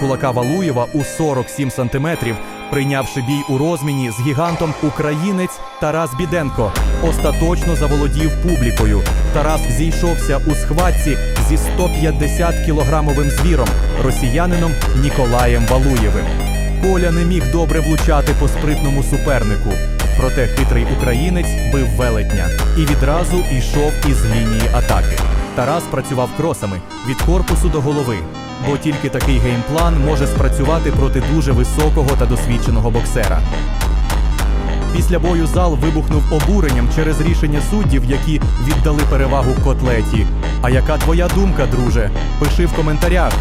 кулака Валуєва у 47 сантиметрів, прийнявши бій у розміні з гігантом українець Тарас Біденко, остаточно заволодів публікою. Тарас зійшовся у схватці зі 150 кілограмовим звіром, росіянином Ніколаєм Валуєвим. Коля не міг добре влучати по спритному супернику. Проте хитрий українець бив велетня і відразу йшов із лінії атаки. Тарас працював кросами від корпусу до голови, бо тільки такий геймплан може спрацювати проти дуже високого та досвідченого боксера. Після бою зал вибухнув обуренням через рішення суддів, які віддали перевагу котлеті. А яка твоя думка, друже? Пиши в коментарях.